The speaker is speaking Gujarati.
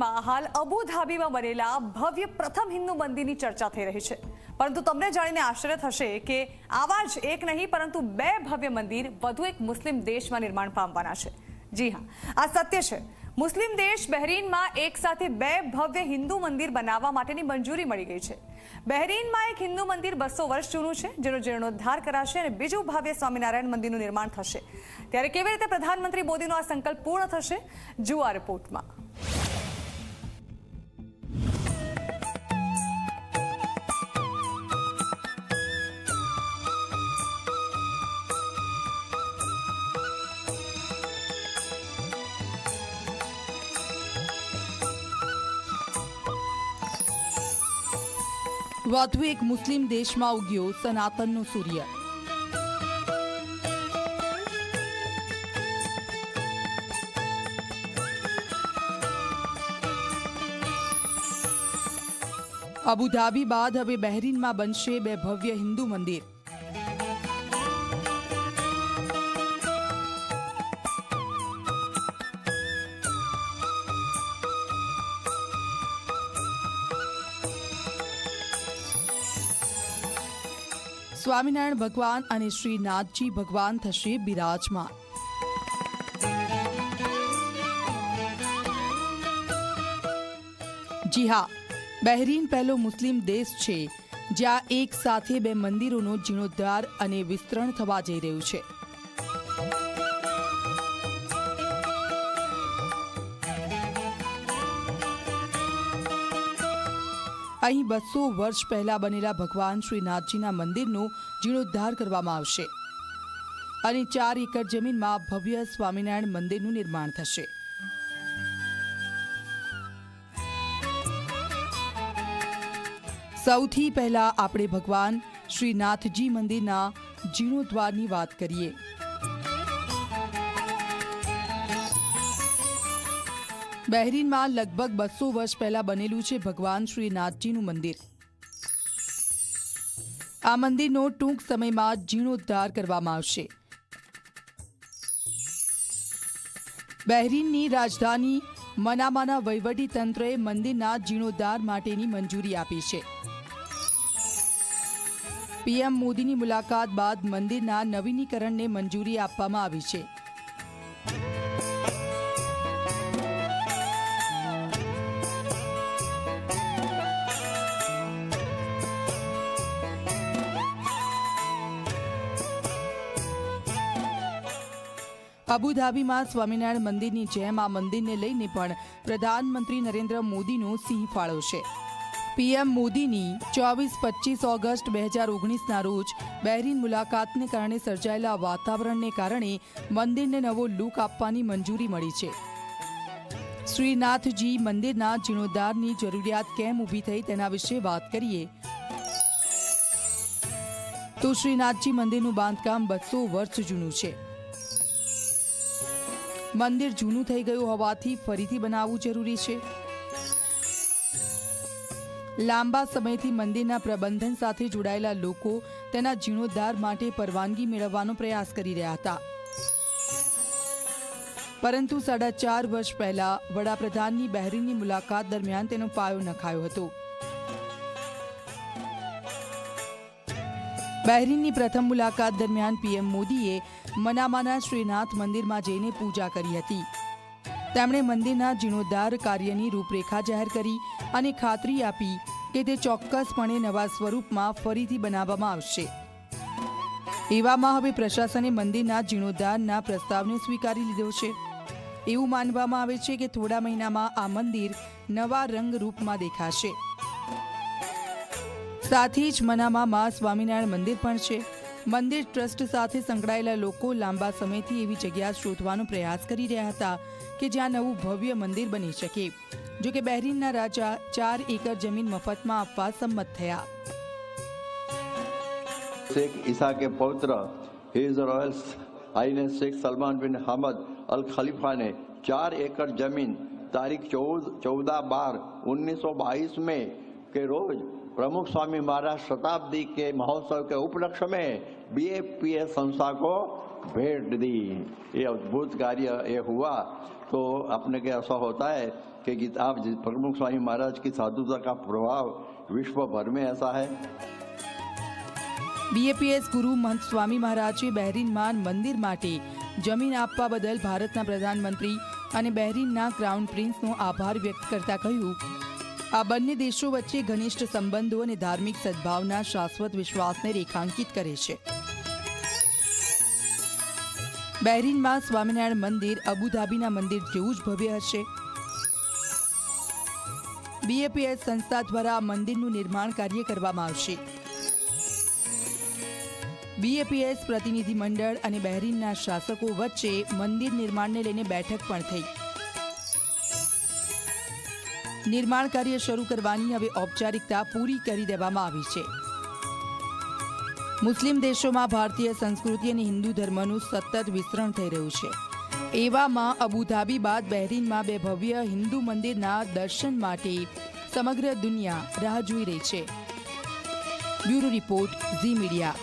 રાજમાં હાલ અબુધાબીમાં બનેલા ભવ્ય પ્રથમ હિન્દુ મંદિરની ચર્ચા થઈ રહી છે. પરંતુ તમને જાણીને આશ્ચર્ય થશે કે આવા જ એક નહીં, પરંતુ બે ભવ્ય મંદિર વધુ એક મુસ્લિમ દેશમાં નિર્માણ પામવાના છે. જી હા, આ સત્ય છે. મુસ્લિમ દેશ બહેરીનમાં એક સાથે બે ભવ્ય હિન્દુ મંદિર બનાવવા માટેની મંજૂરી મળી ગઈ છે. બહેરીનમાં એક હિન્દુ મંદિર બસો વર્ષ જૂનું છે, જેનો જીર્ણોદ્ધાર કરાશે અને બીજું ભવ્ય સ્વામિનારાયણ મંદિરનું નિર્માણ થશે. ત્યારે કેવી રીતે પ્રધાનમંત્રી મોદીનો આ સંકલ્પ પૂર્ણ થશે? જુઓ રિપોર્ટમાં. વધુ એક મુસ્લિમ દેશમાં ઉગ્યો સનાતનનો સૂર્ય. અબુધાબી બાદ હવે બહેરીનમાં બનશે બે ભવ્ય હિન્દુ મંદિર. સ્વામિનારાયણ ભગવાન અને શ્રીનાથજી ભગવાન થશે બિરાજમાન. જી હા, બહેરીન પહેલો મુસ્લિમ દેશ છે, જ્યાં એક સાથે બે મંદિરોનો જીર્ણોદ્ધાર અને વિસ્તરણ થવા જઈ રહ્યું છે. અહીં બસો વર્ષ પહેલા બનેલા ભગવાન શ્રીનાથજીના મંદિરનું જીર્ણોદ્ધાર કરવામાં આવશે. અને ચાર એકર જમીનમાં ભવ્ય સ્વામિનારાયણ મંદિરનું નિર્માણ થશે. સૌથી પહેલા આપણે ભગવાન શ્રીનાથજી મંદિરના જીર્ણોદ્વારની વાત કરીએ. બહેરીનમાં લગભગ બસો વર્ષ પહેલા બનેલું છે ભગવાન શ્રીનાથજીનું મંદિર. આ મંદિરનો ટૂંક સમયમાં જીર્ણોદ્ધાર કરવામાં આવશે. બહેરીનની રાજધાની મનામાના તંત્રએ મંદિરના જીર્ણોદ્ધાર માટેની મંજૂરી આપી છે. પીએમ મોદીની મુલાકાત બાદ મંદિરના નવીનીકરણને મંજૂરી આપવામાં આવી છે. અબુધાબીમાં સ્વામિનારાયણ મંદિરની જેમ આ મંદિરને લઈને પણ પ્રધાનમંત્રી નરેન્દ્ર મોદીનો સિંહ ફાળો છે. પીએમ મોદીની ચોવીસ પચીસ ઓગસ્ટ બે હજાર ઓગણીસના રોજ બહેરીન મુલાકાતને કારણે સર્જાયેલા વાતાવરણને કારણે મંદિરને નવો લુક આપવાની મંજૂરી મળી છે. શ્રીનાથજી મંદિરના જીર્ણોદ્ધારની જરૂરિયાત કેમ ઊભી થઈ તેના વિશે વાત કરીએ. તો શ્રીનાથજી મંદિરનું બાંધકામ બસો વર્ષ જૂનું છે. મંદિર જૂનું થઈ ગયું હોવાથી ફરીથી બનાવવું જરૂરી છે. લાંબા સમયથી મંદિરના પ્રબંધન સાથે જોડાયેલા લોકો તેના જીર્ણોદ્ધાર માટે પરવાનગી મેળવવાનો પ્રયાસ કરી રહ્યા હતા. પરંતુ સાડા ચાર વર્ષ પહેલા વડાપ્રધાનની બહેરીનની મુલાકાત દરમિયાન તેનો પાયો નખાયો હતો. બહેરીનની પ્રથમ મુલાકાત દરમિયાન પીએમ મોદીએ મનામાના શ્રીનાથ મંદિરમાં જઈને પૂજા કરી હતી. તેમણે મંદિરના જીર્ણોદ્ધાર કાર્યની રૂપરેખા જાહેર કરી અને ખાતરી આપી કે તે ચોક્કસપણે નવા સ્વરૂપમાં ફરીથી બનાવવામાં આવશે. એવામાં હવે પ્રશાસને મંદિરના જીર્ણોદ્ધારના પ્રસ્તાવને સ્વીકારી લીધો છે. એવું માનવામાં આવે છે કે થોડા મહિનામાં આ મંદિર નવા રંગરૂપમાં દેખાશે. સાથે જ મનામાં મા સ્વામિનારાયણ મંદિર પણ છે. મંદિર ટ્રસ્ટ સાથે સંકળાયેલા લોકો લાંબા સમયથી એવી જગ્યા શોધવાનો પ્રયાસ કરી રહ્યા હતા કે જ્યાં નવું ભવ્ય મંદિર બની શકે. જો કે બહેરીનના રાજા ચાર એકર જમીન મફતમાં આપવા સંમત થયા. શેખ ઈસા કે પૌત્ર his royal highness Sheikh Salman bin Hamad Al ખલીફાને ચાર એકર જમીન તારીખ ચૌદ ચૌદ બાર, ઓગણીસો બાવીસ મેં કે રોજ प्रमुख स्वामी महाराज शताब्दी के महोत्सव के उपलक्ष्य में बीएपीएस संस्था को भेंट दी ये अद्भुत कार्य ये हुआ तो अपने के ऐसा होता है कि कि आप जिस प्रमुख स्वामी महाराज की साधुता का प्रभाव विश्व भर में ऐसा है બીએપીએસ ગુરુ મહંત સ્વામી મહારાજે બહેરીનમાં મંદિર માટે જમીન આપવા બદલ ભારતના પ્રધાનમંત્રી અને બહેરીનના ક્રાઉન પ્રિન્સનો આભાર વ્યક્ત કરતા કહ્યું આ બંને દેશો વચ્ચે ઘનિષ્ઠ સંબંધો અને ધાર્મિક સદભાવના શાશ્વત વિશ્વાસને રેખાંકિત કરે છે. બહેરીનમાં સ્વામિનારાયણ મંદિર અબુધાબીના મંદિર જેવું જ ભવ્ય હશે. બીએપીએસ સંસ્થા દ્વારા મંદિરનું નિર્માણ કાર્ય કરવામાં આવશે. બીએપીએસ પ્રતિનિધિ મંડળ અને બહેરીનના શાસકો વચ્ચે મંદિર નિર્માણને લઈને બેઠક પણ થઈ. નિર્માણ કાર્ય શરૂ કરવાની હવે ઔપચારિકતા પૂરી કરી દેવામાં આવી છે. મુસ્લિમ દેશોમાં ભારતીય સંસ્કૃતિ અને હિન્દુ ધર્મનું સતત વિસ્તરણ થઈ રહ્યું છે. એવામાં અબુધાબી બાદ બહેરીનમાં બે ભવ્ય હિન્દુ મંદિરના દર્શન માટે સમગ્ર દુનિયા રાહ જોઈ રહી છે. Bureau report Zee media.